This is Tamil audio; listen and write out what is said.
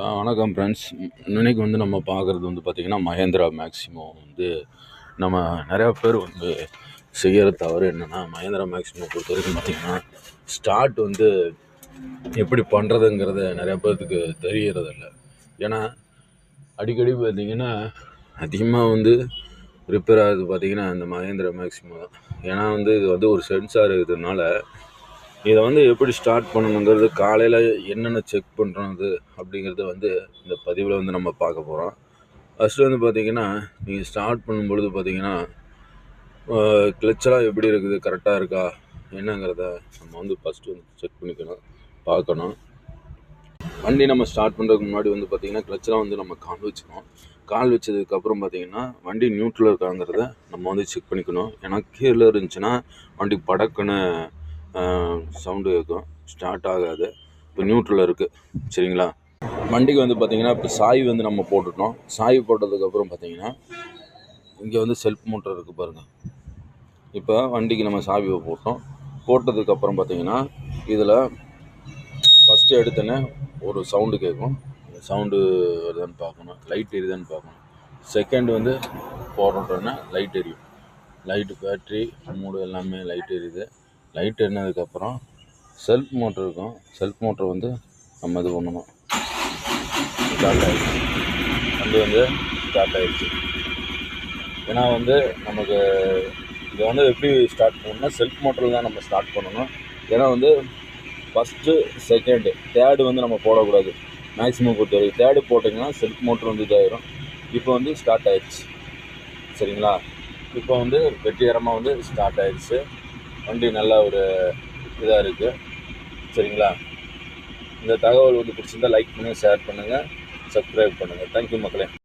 வணக்கம் ஃப்ரெண்ட்ஸ் இன்னைக்கு வந்து நம்ம பார்க்குறது வந்து பார்த்திங்கன்னா மகேந்திரா மேக்ஸிமோ வந்து நம்ம நிறையா பேர் வந்து செய்கிற தவறு என்னென்னா மகேந்திரா மேக்ஸிமோ பொறுத்த வரைக்கும் பார்த்திங்கன்னா ஸ்டார்ட் வந்து எப்படி பண்ணுறதுங்கிறத நிறையா பேர்த்துக்கு தெரியறதில்ல. ஏன்னா அடிக்கடி பார்த்திங்கன்னா அதிகமாக வந்து ரிப்பேர் ஆகுது பார்த்திங்கன்னா இந்த மகேந்திரா மேக்ஸிமோ தான். ஏன்னா வந்து இது வந்து ஒரு சென்சார் இருக்கிறதுனால இதை வந்து எப்படி ஸ்டார்ட் பண்ணணுங்கிறது காலையில் என்னென்ன செக் பண்ணுறது அப்படிங்கிறத வந்து இந்த பதிவில் வந்து நம்ம பார்க்க போகிறோம் ஃபஸ்ட்டு வந்து பார்த்திங்கன்னா நீங்கள் ஸ்டார்ட் பண்ணும்பொழுது பார்த்திங்கன்னா கிளச்செல்லாம் எப்படி இருக்குது? கரெக்டாக இருக்கா? என்னங்கிறத நம்ம வந்து ஃபஸ்ட்டு வந்து செக் பண்ணிக்கணும் பார்க்கணும். வண்டி நம்ம ஸ்டார்ட் பண்ணுறதுக்கு முன்னாடி வந்து பார்த்திங்கன்னா கிளச்செல்லாம் வந்து நம்ம கால் வச்சுக்கணும். கால் வச்சதுக்கப்புறம் பார்த்திங்கன்னா வண்டி நியூட்ரல் இருக்காங்கிறத நம்ம வந்து செக் பண்ணிக்கணும். ஏன்னா கீழே இருந்துச்சுன்னா வண்டி படக்குன்னு சவுண்டு கேட்கும் ஸ்டார்ட் ஆகாது. இப்போ நியூட்ரலில் இருக்குது சரிங்களா? வண்டிக்கு வந்து பார்த்திங்கன்னா இப்போ சாய் வந்து நம்ம போட்டுட்டோம். சாய் போட்டதுக்கப்புறம் பார்த்திங்கன்னா இங்கே வந்து செல்ஃப் மோட்டர் இருக்குது பாருங்கள் இப்போ வண்டிக்கு நம்ம சாவியை போட்டோம். போட்டதுக்கப்புறம் பார்த்திங்கன்னா இதில் ஃபஸ்ட்டு எடுத்தோன்னே ஒரு சவுண்டு கேட்கும் அந்த சவுண்டு வருதான்னு பார்க்கணும். லைட் எரியுதான்னு பார்க்கணும். செகண்ட் வந்து போடுறோன்னா லைட் எரியும். லைட்டு பேட்ரி மூடு எல்லாமே லைட் எரியுது. லைட் எண்ணதுக்கப்புறம் செல்ஃப் மோட்ரு இருக்கும். செல்ஃப் மோட்ரு வந்து நம்ம இது பண்ணணும். ஸ்டார்ட் ஆகிடுச்சு வண்டி வந்து ஸ்டார்ட் ஆகிடுச்சு ஏன்னா வந்து நமக்கு இதை வந்து எப்படி ஸ்டார்ட் பண்ணணும்னா செல்ஃப் மோட்டரில் தான் நம்ம ஸ்டார்ட் பண்ணணும். ஏன்னா வந்து ஃபஸ்ட்டு செகண்டு தேர்டு வந்து நம்ம போடக்கூடாது. மேக்ஸிமம் பொறுத்த வரைக்கும் தேர்டு போட்டிங்கன்னா செல்ஃப் மோட்ரு வந்து இதாகிடும் இப்போ வந்து ஸ்டார்ட் ஆயிடுச்சு. சரிங்களா? இப்போ வந்து வெற்றிகரமாக வந்து ஸ்டார்ட் ஆகிடுச்சு வண்டி நல்ல ஒரு இதாக இருக்குது சரிங்களா? இந்த தகவல் வந்து பிடிச்சிருந்தா லைக் பண்ணுங்கள் ஷேர் பண்ணுங்கள் சப்ஸ்கிரைப் பண்ணுங்கள் தேங்க்யூ மக்களே.